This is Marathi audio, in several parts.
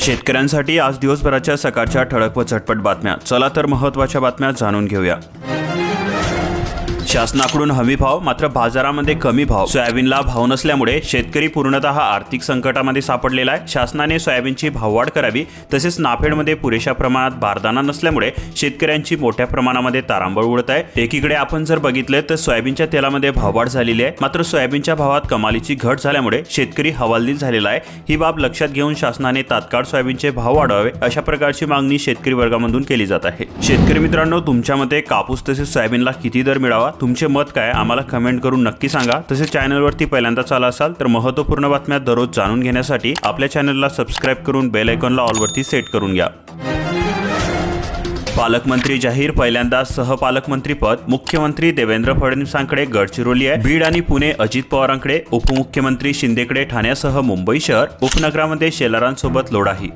शेतकऱ्यांसाठी आज दिवसभराच्या सकाळच्या ठळक व झटपट बातम्या. चला तर महत्त्वाच्या बातम्या जाणून घेऊया. शासनाकडून हमी भाव मात्र बाजारामध्ये कमी भाव. सोयाबीनला भाव नसल्यामुळे शेतकरी पूर्णतः आर्थिक संकटामध्ये सापडलेला आहे. शासनाने सोयाबीनची भाववाढ करावी तसेच नाफेडमध्ये पुरेशा प्रमाणात बारदाना नसल्यामुळे शेतकऱ्यांची मोठ्या प्रमाणामध्ये तारांबळ उडत आहे. एकीकडे आपण जर बघितले तर सोयाबीनच्या तेलामध्ये भाववाढ झालेली आहे. मात्र सोयाबीनच्या भावात कमालीची घट झाल्यामुळे शेतकरी हवालदिल झालेला आहे. ही बाब लक्षात घेऊन शासनाने तात्काळ सोयाबीनचे भाव वाढवावे अशा प्रकारची मागणी शेतकरी वर्गामधून केली जात आहे. शेतकरी मित्रांनो तुमच्या मते कापूस तसेच सोयाबीनला किती दर मिळावा? तुमचे मत काय आम्हाला कमेंट करून नक्की सांगा. तसेच चॅनलवरती पहिल्यांदाच आला असाल तर महत्त्वपूर्ण बातम्या दररोज जाणून घेण्यासाठी आपल्या चॅनलला सबस्क्राईब करून बेल आयकॉनला ऑलवरती सेट करून घ्या. पालकमंत्री जाहीर पहिल्यांदा सहपालकमंत्रीपद मुख्यमंत्री देवेंद्र फडणवीसांकडे गडचिरोली आहे. बीड आणि पुणे अजित पवारांकडे उपमुख्यमंत्री शिंदेकडे ठाण्यासह मुंबई शहर उपनगरामध्ये शेलारांसोबत लोढाही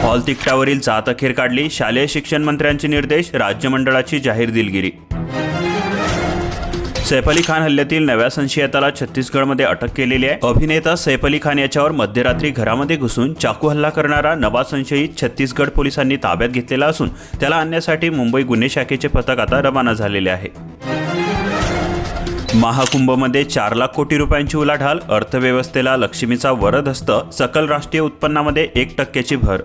हॉल तिकटावरील जात अखेर काढली. शालेय शिक्षण मंत्र्यांचे निर्देश राज्यमंडळाची जाहीर दिलगिरी. सैफ अली खान हल्ल्यातील नव्या संशयिताला छत्तीसगडमध्ये अटक केलेली आहे. अभिनेता सैफ अली खान याच्यावर मध्यरात्री घरामध्ये घुसून चाकू हल्ला करणारा नवा संशयित छत्तीसगड पोलिसांनी ताब्यात घेतलेला असून त्याला आणण्यासाठी मुंबई गुन्हे शाखेचे पथक आता रवाना झालेले आहे. महाकुंभमध्ये चार लाख कोटी रुपयांची उलाढाल अर्थव्यवस्थेला लक्ष्मीचा वरद हस्त सकल राष्ट्रीय उत्पन्नामध्ये एक टक्क्याची भर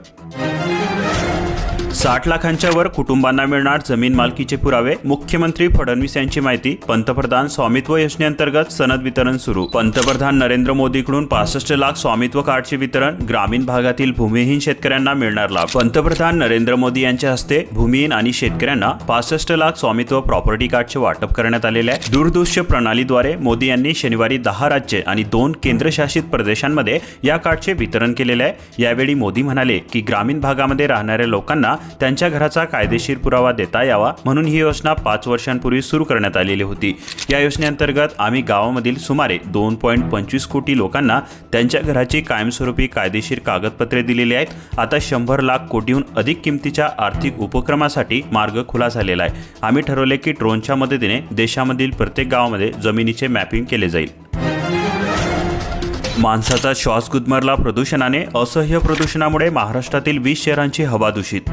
साठ लाखांच्या वर कुटुंबांना मिळणार जमीन मालकीचे पुरावे मुख्यमंत्री फडणवीस यांची माहिती पंतप्रधान स्वामित्व योजनेअंतर्गत सनद वितरण सुरू. पंतप्रधान नरेंद्र मोदीकडून पासष्ट लाख स्वामित्व कार्डचे वितरण ग्रामीण भागातील भूमिहीन शेतकऱ्यांना मिळणार लाभ. पंतप्रधान नरेंद्र मोदी यांच्या हस्ते भूमिहीन आणि शेतकऱ्यांना पासष्ट लाख स्वामित्व प्रॉपर्टी कार्डचे वाटप करण्यात आलेले आहे. दूरदृश्य प्रणालीद्वारे मोदी यांनी शनिवारी दहा राज्ये आणि दोन केंद्रशासित प्रदेशांमध्ये या कार्डचे वितरण केलेले आहे. यावेळी मोदी म्हणाले की ग्रामीण भागामध्ये राहणाऱ्या लोकांना त्यांच्या घराचा कायदेशीर पुरावा देता यावा म्हणून ही योजना पाच वर्षांपूर्वी सुरू करण्यात आलेली होती. या योजनेअंतर्गत आम्ही गावामधील सुमारे दोन पॉईंट पंचवीस कोटी लोकांना त्यांच्या घराची कायमस्वरूपी कायदेशीर कागदपत्रे दिलेली आहेत. आता शंभर लाख कोटीहून अधिक किमतीच्या आर्थिक उपक्रमासाठी मार्ग खुला झालेला आहे. आम्ही ठरवले की ड्रोनच्या मदतीने देशामधील प्रत्येक गावामध्ये जमिनीचे मॅपिंग केले जाईल. माणसाचा श्वास गुदमरला प्रदूषणाने असह्य प्रदूषणामुळे महाराष्ट्रातील वीस शहरांची हवा दूषित.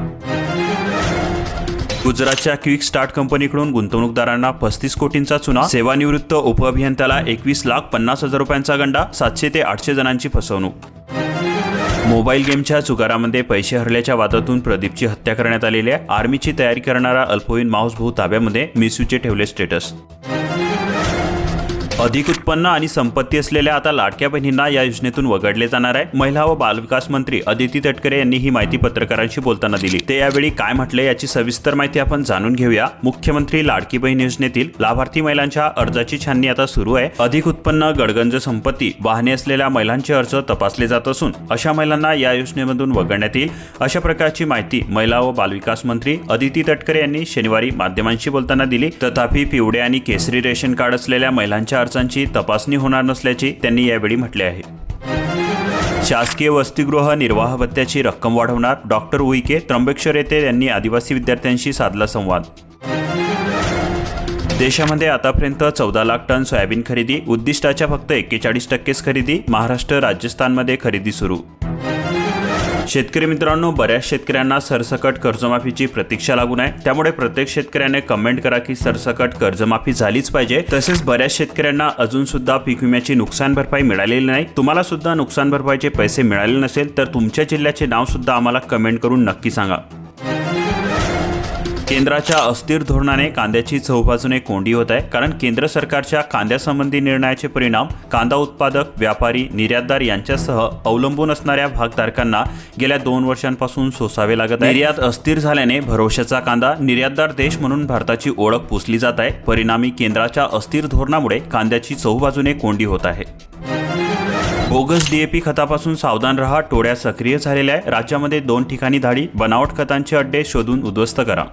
गुजरातच्या क्विक स्टार्ट कंपनीकडून गुंतवणूकदारांना पस्तीस कोटींचा चुना सेवानिवृत्त उपअभियंत्याला एकवीस लाख पन्नास हजार रुपयांचा गंडा सातशे ते आठशे जणांची फसवणूक. मोबाईल गेमच्या जुगारामध्ये पैसे हरल्याच्या वादातून प्रदीपची हत्या करण्यात आलेली आहे आर्मीची तयारी करणारा अल्पवयीन माऊस भाऊ ताब्यामध्ये मिसूचे ठेवले स्टेटस. अधिक उत्पन्न आणि संपत्ती असलेल्या आता लाडक्या बहिणींना या योजनेतून वगळले जाणार आहे. महिला व बालविकास मंत्री अदिती तटकरे यांनी ही माहिती पत्रकारांशी बोलताना दिली. ते यावेळी काय म्हटले याची सविस्तर माहिती आपण जाणून घेऊया. मुख्यमंत्री लाडकी बहीण योजनेतील लाभार्थी महिलांच्या अर्जाची छाननी आता सुरू आहे. अधिक उत्पन्न गडगंज संपत्ती वाहने असलेल्या महिलांचे अर्ज तपासले जात असून अशा महिलांना या योजनेमधून वगळण्यात येईल. अशा प्रकारची माहिती महिला व बालविकास मंत्री अदिती तटकरे यांनी शनिवारी माध्यमांशी बोलताना दिली. तथापि पिवळे आणि केसरी रेशन कार्ड असलेल्या महिलांच्या अर्जांची तपासणी होणार नसल्याचे त्यांनी यावेळी म्हटले आहे. शासकीय वसतिगृह निर्वाह भत्त्याची रक्कम वाढवणार डॉक्टर उईके त्र्यंबकेश्वर येथे यांनी आदिवासी विद्यार्थ्यांशी साधला संवाद. देशामध्ये आतापर्यंत चौदा लाख टन सोयाबीन खरेदी उद्दिष्टाच्या फक्त एक्केचाळीस टक्केच खरेदी महाराष्ट्र राजस्थानमध्ये खरेदी सुरू. शेतकरी मित्रांनो बऱ्याच शेतकऱ्यांना सरसकट कर्जमाफीची प्रतीक्षा लागून आहे. त्यामुळे प्रत्येक शेतकऱ्याने कमेंट करा की सरसकट कर्जमाफी झालीच पाहिजे. तसेच बऱ्याच शेतकऱ्यांना अजून सुद्धा पीक विम्याची नुकसान भरपाई मिळालेली नाही. तुम्हाला सुद्धा नुकसान भरपाईचे पैसे मिळाले नसेल तर तुमच्या जिल्ह्याचे नाव सुद्धा आम्हाला कमेंट करून नक्की सांगा. केंद्राच्या अस्थिर धोरणाने कांद्याची चौबाजूने कोंडी होत आहे. कारण केंद्र सरकारच्या कांद्यासंबंधी निर्णयाचे परिणाम कांदा उत्पादक व्यापारी निर्यातदार यांच्यासह अवलंबून असणाऱ्या भागधारकांना गेल्या दोन वर्षांपासून सोसावे लागत आहे. निर्यात अस्थिर झाल्याने भरोशाचा कांदा निर्यातदार देश म्हणून भारताची ओळख पुसली जात आहे. परिणामी केंद्राच्या अस्थिर धोरणामुळे कांद्याची चौबाजूने कोंडी होत आहे. बोगस डीएपी खतापासून सावधान रहा. टोळ्या सक्रिय झालेल्या आहे. राज्यामध्ये दोन ठिकाणी धाडी बनावट खतांचे अड्डे शोधून उद्ध्वस्त करा.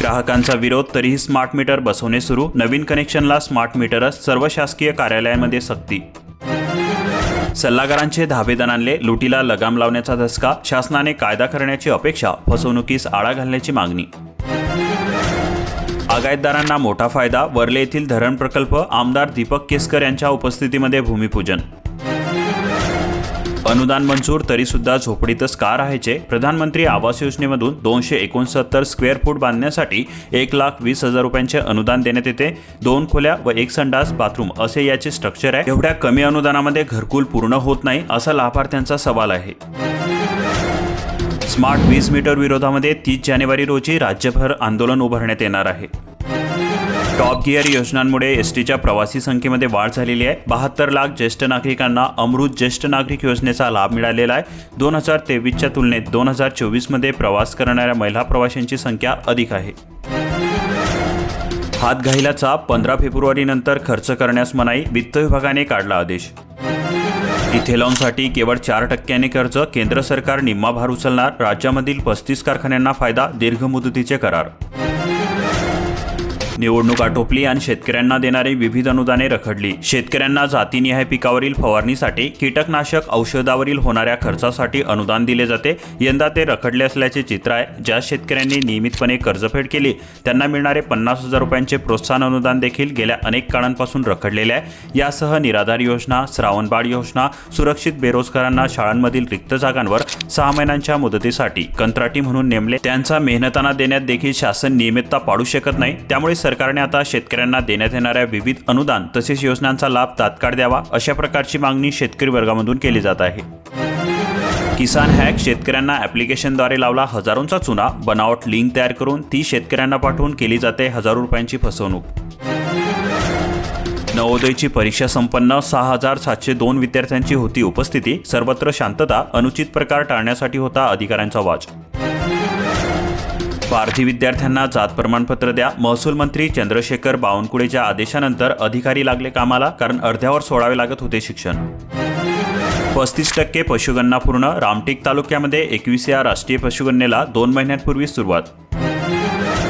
ग्राहकांचा विरोध तरीही स्मार्ट मीटर बसवणे सुरू. नवीन कनेक्शनला स्मार्ट मीटरच सर्व शासकीय कार्यालयांमध्ये सक्ती. सल्लागारांचे धाबेदन आणले लुटीला लगाम लावण्याचा धसका शासनाने कायदा करण्याची अपेक्षा फसवणुकीस आळा घालण्याची मागणी. आगायतदारांना मोठा फायदा वर्ले येथील धरण प्रकल्प आमदार दीपक केसकर यांच्या उपस्थितीमध्ये भूमिपूजन. अनुदान मंजूर तरी सुद्धा झोपडीतच का राहायचे? प्रधानमंत्री आवास योजनेमधून दोनशे एकोणसत्तर स्क्वेअर फूट बांधण्यासाठी एक लाख वीस हजार रुपयांचे अनुदान देण्यात येते. दोन खोल्या व एक संडास बाथरूम असे याचे स्ट्रक्चर आहे. एवढ्या कमी अनुदानामध्ये घरकुल पूर्ण होत नाही असा लाभार्थ्यांचा सवाल आहे. स्मार्ट वीज मीटर विरोधामध्ये तीस जानेवारी रोजी राज्यभर आंदोलन उभारण्यात येणार आहे. टॉप गिअर योजनांमुळे एस टीच्या प्रवासी संख्येमध्ये वाढ झालेली आहे. बहात्तर लाख ज्येष्ठ नागरिकांना अमृत ज्येष्ठ नागरिक योजनेचा लाभ मिळालेला आहे. दोन हजार तेवीसच्या तुलनेत दोन हजार चोवीसमध्ये प्रवास करणाऱ्या महिला प्रवाशांची संख्या अधिक आहे. हातघाईलाचा पंधरा फेब्रुवारीनंतर खर्च करण्यास मनाई वित्त विभागाने काढला आदेश. इथेलॉनसाठी केवळ चार टक्क्यांनी कर्ज केंद्र सरकार निम्मा भार उचलणार राज्यामधील पस्तीस कारखान्यांना फायदा दीर्घ मुदतीचे करार. निवडणूक आटोपली आणि शेतकऱ्यांना देणारी विविध अनुदाने रखडली. शेतकऱ्यांना जातीनिहाय पिकावरील फवारणीसाठी कीटकनाशक औषधावरील होणाऱ्या खर्चासाठी अनुदान दिले जाते. यंदा ते रखडले असल्याचे चित्र आहे. ज्या शेतकऱ्यांनी नियमितपणे कर्जफेड केली त्यांना मिळणारे पन्नास हजार रुपयांचे प्रोत्साहन अनुदान देखील गेल्या अनेक काळांपासून रखडलेले आहे. यासह निराधार योजना श्रावणबाळ योजना सुरक्षित बेरोजगारांना शाळांमधील रिक्त जागांवर सहा महिन्यांच्या मुदतीसाठी कंत्राटी म्हणून नेमले. त्यांचा मेहनताना देण्यात देखील शासन नियमितता पाडू शकत नाही. त्यामुळे सरकारने आता शेतकऱ्यांना देण्यात येणाऱ्या विविध अनुदान तसेच योजनांचा लाभ तात्काळ द्यावा अशा प्रकारची मागणी शेतकरी वर्गामधून केली जात आहे. किसान हॅक शेतकऱ्यांना ॲप्लिकेशनद्वारे लावला हजारोंचा चुना बनावट लिंक तयार करून ती शेतकऱ्यांना पाठवून केली जाते हजारो रुपयांची फसवणूक. नवोदयची परीक्षा संपन्न सहा हजार सातशे दोन विद्यार्थ्यांची होती उपस्थिती सर्वत्र शांतता अनुचित प्रकार टाळण्यासाठी होता अधिकाऱ्यांचा वाच. पारधी विद्यार्थ्यांना जात प्रमाणपत्र द्या. महसूल मंत्री चंद्रशेखर बावनकुळेच्या आदेशानंतर अधिकारी लागले कामाला कारण अर्ध्यावर सोडावे लागत होते शिक्षण. पस्तीस टक्के पशुगणना पूर्ण. रामटेक तालुक्यामध्ये या राष्ट्रीय पशुगणनेला दोन महिन्यांपूर्वी सुरुवात.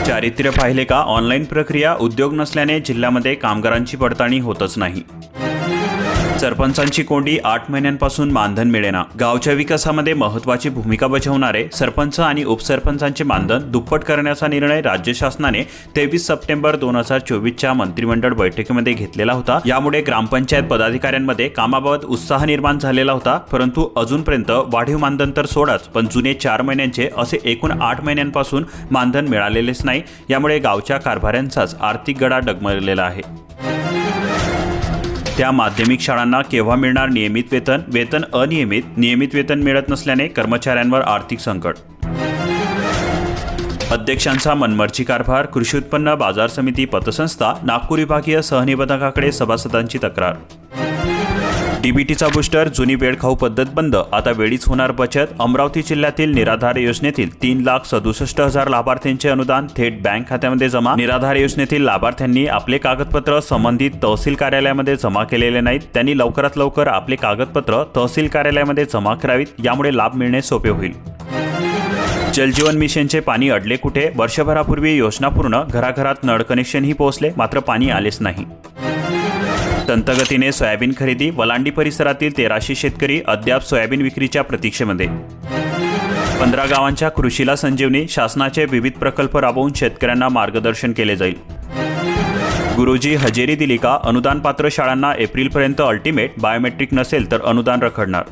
चारित्र्य पाहिले का? ऑनलाईन प्रक्रिया उद्योग नसल्याने जिल्ह्यामध्ये कामगारांची पडताळणी होतच नाही. सरपंचांची कोंडी आठ महिन्यांपासून मानधन मिळेना. गावच्या विकासामध्ये महत्वाची भूमिका बजावणारे सरपंच आणि उपसरपंचांचे मानधन दुप्पट करण्याचा निर्णय राज्य शासनाने तेवीस सप्टेंबर दोन हजार चोवीसच्या मंत्रिमंडळ बैठकीमध्ये घेतलेला होता. यामुळे ग्रामपंचायत पदाधिकाऱ्यांमध्ये कामाबाबत उत्साह निर्माण झालेला होता. परंतु अजूनपर्यंत वाढीव मानधन तर सोडाच पण जुने चार महिन्यांचे असे एकूण आठ महिन्यांपासून मानधन मिळालेलेच नाही. यामुळे गावच्या कारभाऱ्यांचाच आर्थिक गडा डगमगलेला आहे. त्या माध्यमिक शाळांना केव्हा मिळणार नियमित वेतन? वेतन अनियमित नियमित वेतन मिळत नसल्याने कर्मचाऱ्यांवर आर्थिक संकट. अध्यक्षांचा मनमर्जी कारभार कृषी उत्पन्न बाजार समिती पतसंस्था नागपूर विभागीय सहनिबंधकाकडे सभासदांची तक्रार. डीबीटीचा बुस्टर जुनी वेळखाऊ पद्धत बंद. आता वेळीच होणार बचत. अमरावती जिल्ह्यातील निराधार योजनेतील तीन लाख सदुसष्ट हजार लाभार्थ्यांचे अनुदान थेट बँक खात्यामध्ये जमा. निराधार योजनेतील लाभार्थ्यांनी आपले कागदपत्र संबंधित तहसील कार्यालयामध्ये जमा केलेले नाहीत. त्यांनी लवकरात लवकर आपले कागदपत्र तहसील कार्यालयामध्ये जमा करावीत. यामुळे लाभ मिळणे सोपे होईल. जलजीवन मिशनचे पाणी अडले कुठे? वर्षभरापूर्वी योजना पूर्ण. घराघरात नळ कनेक्शनही पोहोचले. मात्र पाणी आलेच नाही. दंतगतीने सोयाबीन खरेदी वलांडी परिसरातील तेराशे शेतकरी अद्याप सोयाबीन विक्रीच्या प्रतीक्षेमध्ये. पंधरा गावांच्या कृषीला संजीवनी शासनाचे विविध प्रकल्प राबवून शेतकऱ्यांना मार्गदर्शन केले जाईल. गुरुजी हजेरी दिली का अनुदान पात्र शाळांना एप्रिलपर्यंत अल्टिमेट बायोमेट्रिक नसेल तर अनुदान रखडणार.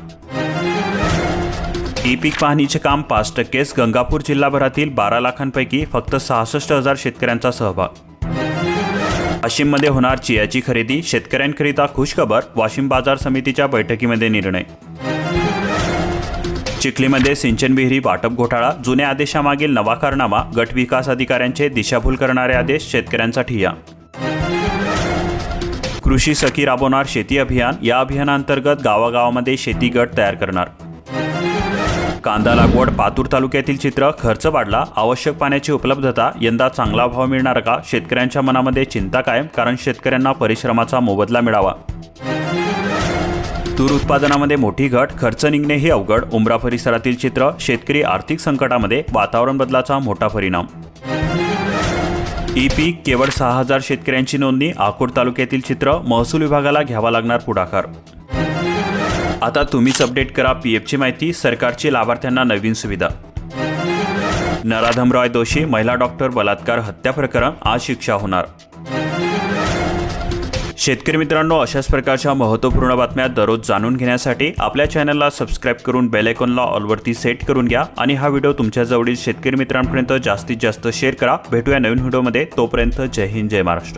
ई पीक पाहणीचे काम पाच टक्केच गंगापूर जिल्हाभरातील बारा लाखांपैकी फक्त सहासष्ट हजार शेतकऱ्यांचा सहभाग. वाशिममध्ये होणार चियाची खरेदी शेतकऱ्यांकरिता खुशखबर वाशिम बाजार समितीच्या बैठकीमध्ये निर्णय. चिखलीमध्ये सिंचन विहिरी वाटप घोटाळा जुन्या आदेशामागील नवा कारनामा गट विकास अधिकाऱ्यांचे दिशाभूल करणारे आदेश शेतकऱ्यांचा ठिया कृषी सखी राबवणार शेती अभियान या अभियानांतर्गत गावागावामध्ये शेती गट तयार करणार. कांदा लागवड पातूर तालुक्यातील चित्र खर्च वाढला आवश्यक पाण्याची उपलब्धता यंदा चांगला भाव मिळणार का? शेतकऱ्यांच्या मनामध्ये चिंता कायम कारण शेतकऱ्यांना परिश्रमाचा मोबदला मिळावा. तूर उत्पादनामध्ये मोठी घट खर्च निघणेही अवघड उमरा परिसरातील चित्र शेतकरी आर्थिक संकटामध्ये वातावरण बदलाचा मोठा परिणाम. ई पीक केवळ सहा हजार शेतकऱ्यांची नोंदणी आकोट तालुक्यातील चित्र महसूल विभागाला घ्यावा लागणार पुढाकार. आता तुम्हीच अपडेट करा पी एफची माहिती सरकारची लाभार्थ्यांना नवीन सुविधा. नराधम रॉय दोषी महिला डॉक्टर बलात्कार हत्या प्रकरण आज शिक्षा होणार. शेतकरी मित्रांनो अशाच प्रकारच्या महत्त्वपूर्ण बातम्या दररोज जाणून घेण्यासाठी आपल्या चॅनलला सबस्क्राईब करून बेल आयकॉनला ऑलवरती सेट करून घ्या आणि हा व्हिडिओ तुमच्या जवळील शेतकरी मित्रांपर्यंत जास्तीत जास्त शेअर करा. भेटूया नवीन व्हिडिओमध्ये. तोपर्यंत जय हिंद जय महाराष्ट्र.